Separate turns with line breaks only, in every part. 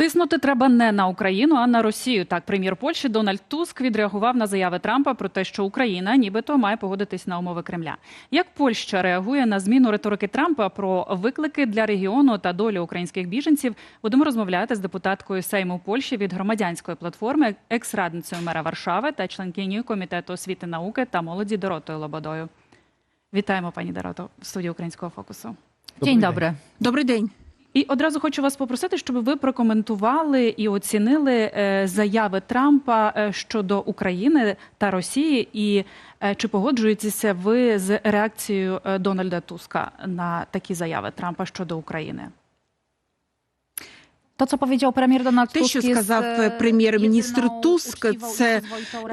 Тиснути треба не на Україну, а на Росію. Так, прем'єр Польщі Дональд Туск відреагував на заяви Трампа про те, що Україна нібито має погодитись на умови Кремля. Як Польща реагує на зміну риторики Трампа про виклики для регіону та долю українських біженців? Будемо розмовляти з депутаткою Сейму Польщі від громадянської платформи, екс-радницею мера Варшави та членкинею комітету освіти, науки та молоді Доротою Лободою. Вітаємо, пані Дорото, в студії українського фокусу.
Dzień dobry.
Добрий день.
І одразу хочу вас попросити, щоб ви прокоментували і оцінили е, заяви Трампа е, щодо України та Росії, і е, чи погоджуєтеся ви з реакцією Дональда Туска на такі заяви Трампа щодо України?
To, co powiedział premier Donald
Те, що
jest,
сказав
е,
прем'єр-міністр Туск, це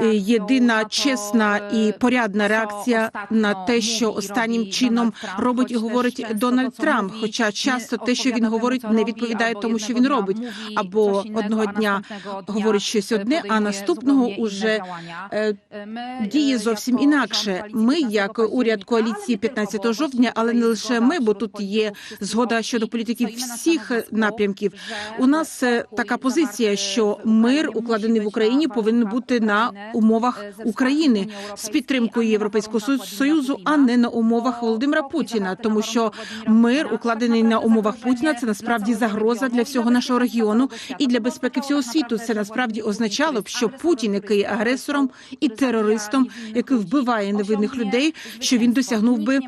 е, єдина
на то,
чесна і порядна реакція на те, що
mówi i
останнім
robi
чином
Donald Trump,
робить і говорить Дональд
то, co
Трамп.
mówi,
Хоча часто те, що він
odpowiada
говорить,
temu, co
не
robi,
відповідає тому, що
jednego
він
dnia
робить,
mówi
або
coś innego,
одного дня говорить щось
е,
одне, а
podejmuje
наступного
zupełnie inne
уже
działania.
е, діє зовсім інакше.
rząd
Ми, як
15
уряд коаліції
але
15 жовтня, але не лише ми, бо тут є згода щодо політиків всіх напрямків. У нас е, така позиція, що мир, укладений в Україні, повинен бути на умовах України з підтримкою Європейського Союзу, а не на умовах Володимира Путіна, тому що мир, укладений на умовах Путіна, це насправді загроза для всього нашого регіону і для безпеки всього світу. Це насправді означало б, що Путін, який агресором і терористом, який вбиває невинних людей, що він досягнув би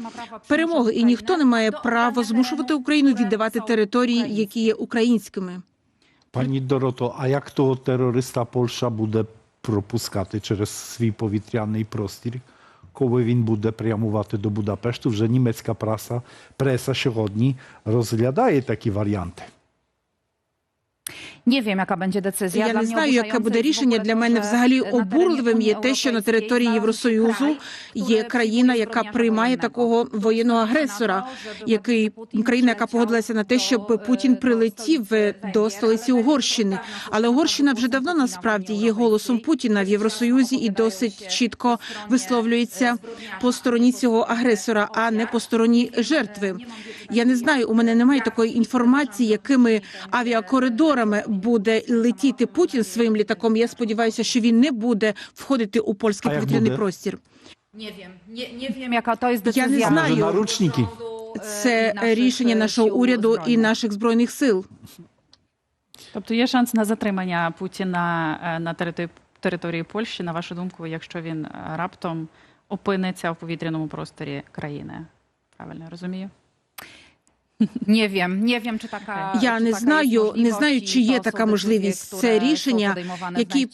перемоги, і ніхто не має права змушувати Україну віддавати території, які є українськими.
Пані Дорото, а як того терориста Польща буде пропускати через свій повітряний простір, коли він буде прямувати до Будапешту? Вже німецька преса, преса сьогодні розглядає такі варіанти.
Nie wiem, jaka będzie decyzja.
Я не знаю, яке буде рішення. Для мене взагалі обурливим є те, що на території Євросоюзу є країна, яка приймає такого воєнного агресора, який країна, яка погодилася на те, щоб Путін прилетів до столиці Угорщини. Але Угорщина вже давно насправді є голосом Путіна в Євросоюзі і досить чітко висловлюється по стороні цього агресора, а не по стороні жертви. Я не знаю, у мене немає такої інформації, якими авіакоридорами буде летіти Путін своїм літаком. Я сподіваюся, що він не буде входити у польський повітряний простір.
А може
знаю.
наручники?
Це рішення
е,
нашого уряду і наших збройних сил.
Тобто є шанс на затримання Путіна е, на території, території Польщі, на вашу думку, якщо він е, раптом опиниться в повітряному просторі країни. Правильно я розумію?
Nie wiem, nie wiem, czy taka
Я не знаю, не знаю, чи є така можливість. Це рішення, які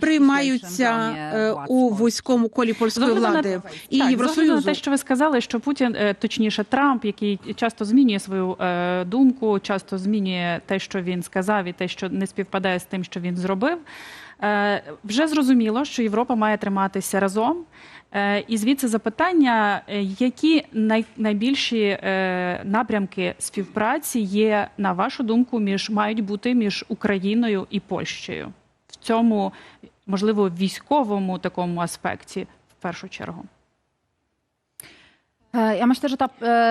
приймаються е,
władz
у вузькому колі польської влади і
огляду на те, що ви сказали, що Путін, е, точніше, Трамп, який часто змінює свою е, думку, часто змінює те, що він сказав, і те, що не співпадає з тим, що він зробив. Е, вже зрозуміло, що Європа має триматися разом. Е, і звідси запитання, е, які най, найбільші е, напрямки співпраці є, на вашу думку, між мають бути між Україною і Польщею в цьому, можливо, військовому такому аспекті в першу чергу.
E, Ja myślę, że to,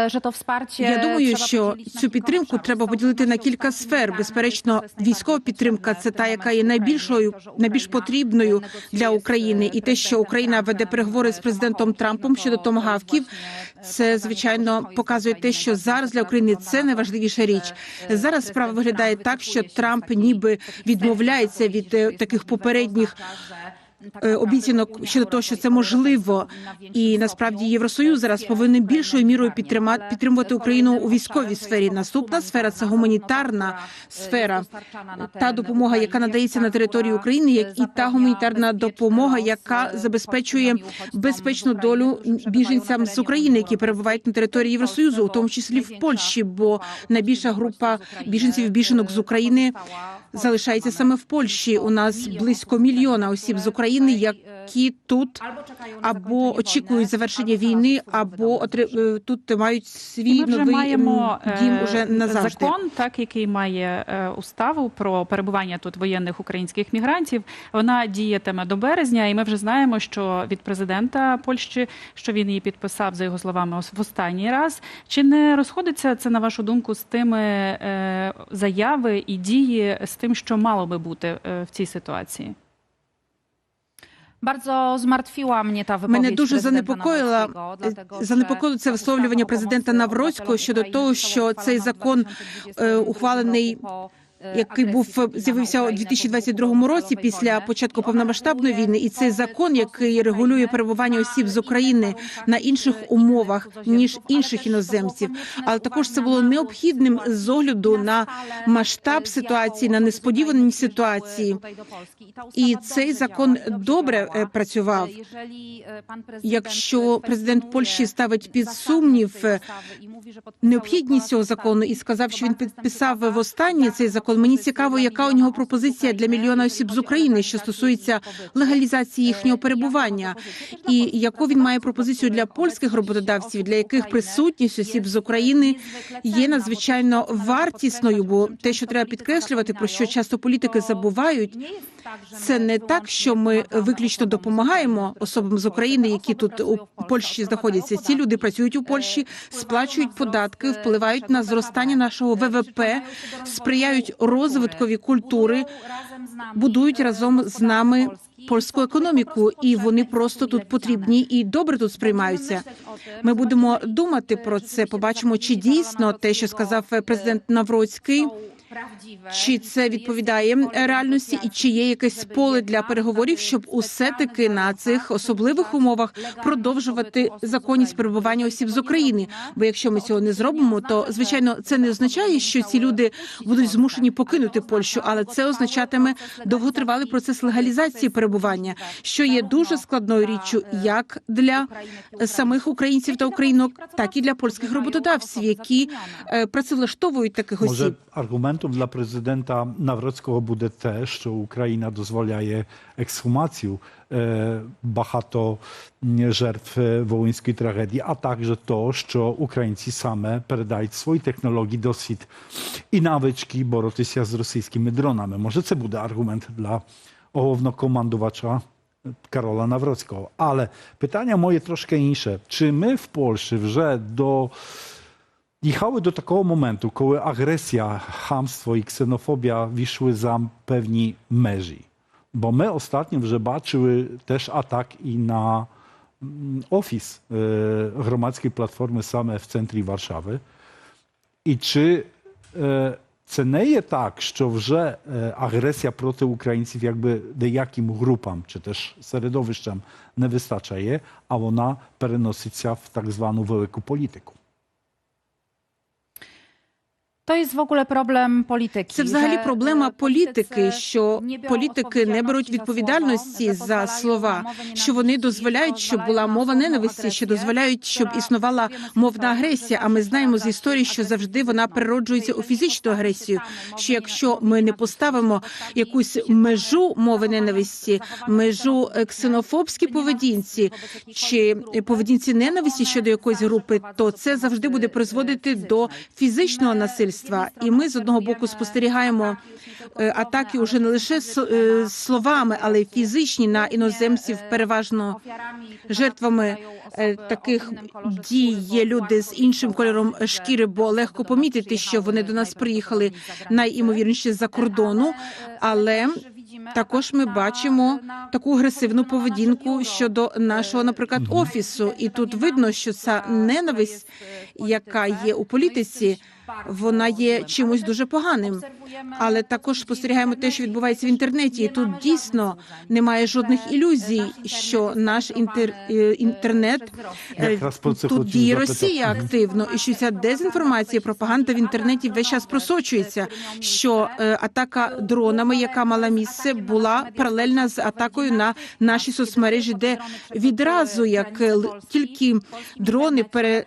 że to wsparcie
Я думаю, що цю підтримку треба поділити на кілька сфер. Безперечно, військова підтримка це та, яка є найбільшою, найбільш потрібною для України, і те, що Україна веде переговори з президентом Трампом щодо томагавків. Це звичайно показує те, що зараз для України це найважливіша річ. Зараз справа виглядає так, що Трамп ніби відмовляється від е, таких попередніх е, обіцянок щодо того, що це можливо, і насправді Євросоюз зараз повинен більшою мірою підтримати підтримувати Україну у військовій сфері. Наступна сфера це гуманітарна сфера. Та допомога, яка надається на території України, як і та гуманітарна допомога, яка забезпечує безпечну долю біженцям з України, які перебувають на території Євросоюзу, у тому числі в Польщі, бо найбільша група біженців біженок з України залишається саме в Польщі. У нас близько мільйона осіб з України, як які тут або очікують завершення війни, або отри- е, тут мають свій новий
маємо
дім
е,
уже назавжди.
закон, так який має е, уставу про перебування тут воєнних українських мігрантів. Вона діятиме до березня, і ми вже знаємо, що від президента Польщі, що він її підписав за його словами в останній раз. Чи не розходиться це на вашу думку з тими е, заяви і дії з тим, що мало би бути е, в цій ситуації?
Мене дуже занепокоїла занепокоїло це висловлювання президента Навроцького щодо того, що цей закон ухвалений який був
Путіна
з'явився у
Україну,
2022 році після початку повномасштабної війни, і цей закон, який регулює перебування осіб з України на інших умовах ніж інших іноземців. Але також це було необхідним з огляду на масштаб ситуації, на несподівані ситуації. І цей закон добре е, працював. Якщо президент Польщі ставить під сумнів е, необхідність цього закону і сказав, що він підписав востаннє цей закон. Мені цікаво, яка у нього пропозиція для мільйона осіб з України, що стосується легалізації їхнього перебування, і яку він має пропозицію для польських роботодавців, для яких присутність осіб з України є надзвичайно вартісною, бо те, що треба підкреслювати, про що часто політики забувають, це не так, що ми виключно допомагаємо особам з України, які тут у Польщі знаходяться. Ці люди працюють у Польщі, сплачують податки, впливають на зростання нашого ВВП, сприяють розвиткові культури, будують разом з нами польську економіку, і вони просто тут потрібні і добре тут сприймаються. Ми будемо думати про це. Побачимо, чи дійсно те, що сказав президент Навроцький. Чи це відповідає реальності, і чи є якесь поле для переговорів, щоб усе таки на цих особливих умовах продовжувати законність перебування осіб з України? Бо якщо ми цього не зробимо, то звичайно це не означає, що ці люди будуть змушені покинути Польщу, але це означатиме довготривалий процес легалізації перебування, що є дуже складною річчю як для самих українців та українок, так і для польських роботодавців, які е, працевлаштовують таких осіб.
аргументом для президента Навроцького буде те, що Україна дозволяє ексхумацію е, багато м, жертв е, wołyńskiej tragedii, a także to, що українці саме передають свої технології, досвід і навички боротися з російськими дронами. Може, це буде аргумент для головнокомандувача Karola Nawrockiego. Ale pytania moje troszkę insze. Czy my w Polsce вже до Їхали до такого моменту, коли агресія, хамство і ксенофобія війшли за певні межі. Бо ми останньо вже бачили теж атак і на м, офіс е, громадської платформи саме в центрі Варшави. І чи е, це не є так, що вже е, агресія проти українців якби деяким групам чи теж середовищам не вистачає, а вона переноситься в
jest w ogóle problem polityki.
Це взагалі проблема
е,
політики, що політики не беруть відповідальності
за
слова,
що
вони дозволяють, щоб була мова ненависті, що дозволяють, щоб існувала мовна агресія. А ми знаємо з історії, що завжди вона перероджується у фізичну агресію. Що якщо ми не поставимо якусь межу мови ненависті, межу ксенофобській поведінці чи поведінці ненависті щодо якоїсь групи, то це завжди буде призводити до фізичного насильства. І ми з одного боку спостерігаємо е, атаки уже не лише е, словами, але й фізичні на іноземців, переважно жертвами е, таких дій є люди з іншим кольором шкіри, бо легко помітити, що вони до нас приїхали найімовірніше з-за кордону. Але також ми бачимо таку агресивну поведінку щодо нашого, наприклад, офісу. І тут видно, що ця ненависть, яка є у політиці, вона є чимось дуже поганим. Але також спостерігаємо те, що відбувається в інтернеті. І тут дійсно немає жодних ілюзій, що наш інтер, е, інтернет е, тут діє. Росія активно, і що ця дезінформація, пропаганда в інтернеті весь час просочується. Що е, атака дронами, яка мала місце, була паралельна з атакою на наші соцмережі, де відразу як тільки дрони пере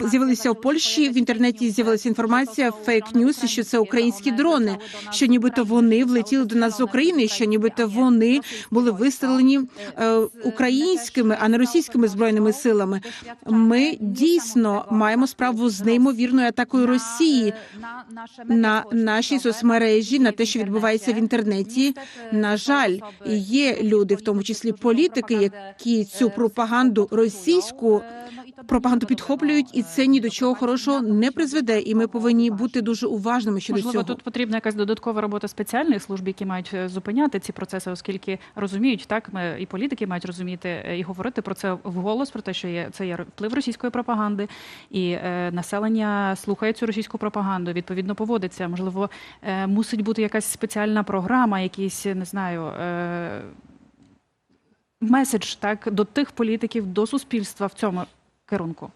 з'явилися в Польщі, в інтернеті з'явилася інформація фейк ньюс, що це українські дрони, що нібито вони влетіли до нас з України, що нібито вони були вистрелені е, українськими, а не російськими збройними силами. Ми дійсно маємо справу з неймовірною атакою Росії на наші соцмережі, на те, що відбувається в інтернеті. На жаль, є люди, в тому числі політики, які цю пропаганду російську пропаганду підхоплюють, і це ні до чого хорошого не призведе. І ми повинні бути дуже уважними щодо
Можливо,
цього.
тут потрібна якась додаткова робота спеціальних служб, які мають е, зупиняти ці процеси, оскільки розуміють, так ми і політики мають розуміти е, і говорити про це вголос, про те, що є це є вплив російської пропаганди, і е, населення слухає цю російську пропаганду, відповідно поводиться. Можливо, е, мусить бути якась спеціальна програма, якийсь не знаю. Е, Меседж так до тих політиків, до суспільства в цьому керунку.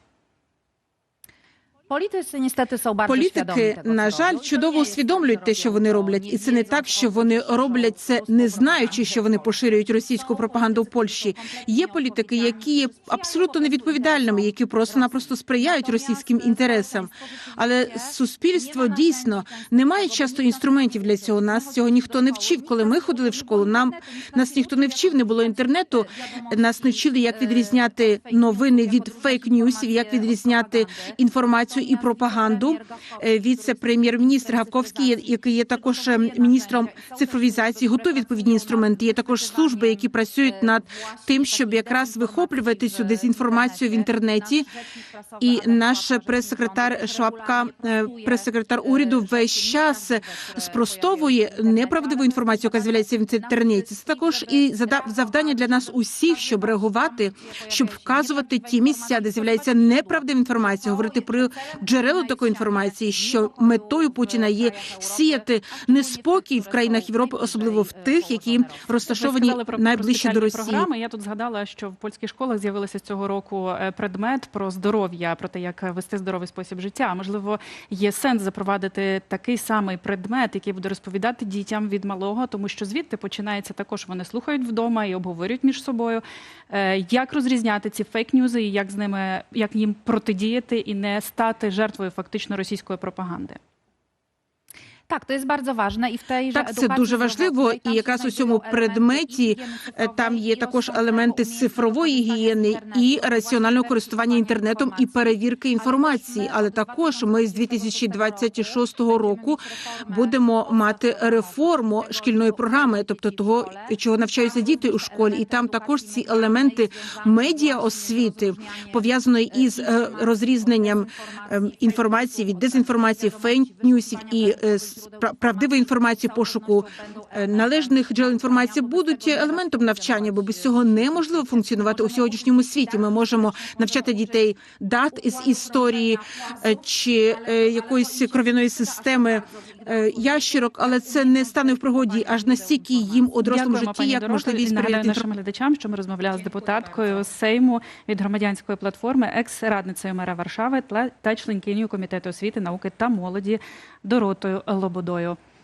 Політиці bardzo
Політики, на жаль, чудово усвідомлюють те, що вони роблять, і це не так, що вони роблять це, не знаючи, що вони поширюють російську пропаганду в Польщі. Є політики, які є абсолютно невідповідальними, які просто-напросто сприяють російським інтересам. Але суспільство дійсно не має часто інструментів для цього. Нас цього ніхто не вчив. Коли ми ходили в школу, нам нас ніхто не вчив, не було інтернету. Нас не вчили, як відрізняти новини від фейк-ньюсів, як відрізняти інформацію і пропаганду. Е, Віце-прем'єр-міністр Гавковський, який є також е, міністром цифровізації, готує відповідні інструменти. Є також служби, які працюють над тим, щоб якраз вихоплювати цю дезінформацію в інтернеті. І наш прес-секретар Швабка, е, прес-секретар уряду, весь час спростовує неправдиву інформацію, яка з'являється в інтернеті. Це також і завдання для нас усіх, щоб реагувати, щоб вказувати ті місця, де з'являється неправдива інформація, говорити про джерело такої інформації, що метою Путіна є сіяти неспокій в країнах Європи, особливо в тих, які розташовані найближче до Росії.
Програми. Я тут згадала, що в польських школах з'явилося з цього року е, предмет про здоров'я, про те, як вести здоровий спосіб життя. Можливо, є сенс запровадити такий самий предмет, який буде розповідати дітям від малого, тому що звідти починається також. Вони слухають вдома і обговорюють між собою, е, як розрізняти ці фейк-ньюзи і як з ними як їм протидіяти і не стати жертвою фактично російської пропаганди.
Так, to jest bardzo ważne і в же
Так, це дуже важливо, і якраз у цьому предметі е, там є також елементи цифрової гігієни і раціонального користування інтернетом і перевірки інформації. Але також ми з 2026 року будемо мати реформу шкільної програми, тобто того, чого навчаються діти у школі, і там також ці елементи медіа освіти пов'язаної із е, розрізненням ем, інформації від дезінформації, фейк-ньюсів і правдивої інформації, пошуку е, належних джерел інформації будуть елементом навчання, бо без цього неможливо функціонувати у сьогоднішньому світі. Ми можемо навчати дітей дат із історії е, чи е, якоїсь кров'яної системи е, ящірок, але це не стане в пригоді аж настільки їм у дорослому
Дякуємо,
житті, як можливість
нагадаю нашим глядачам, що ми розмовляли з депутаткою Сейму від громадянської платформи, екс-радницею мера Варшави та членкинею комітету освіти, науки та молоді Доротою Лободою.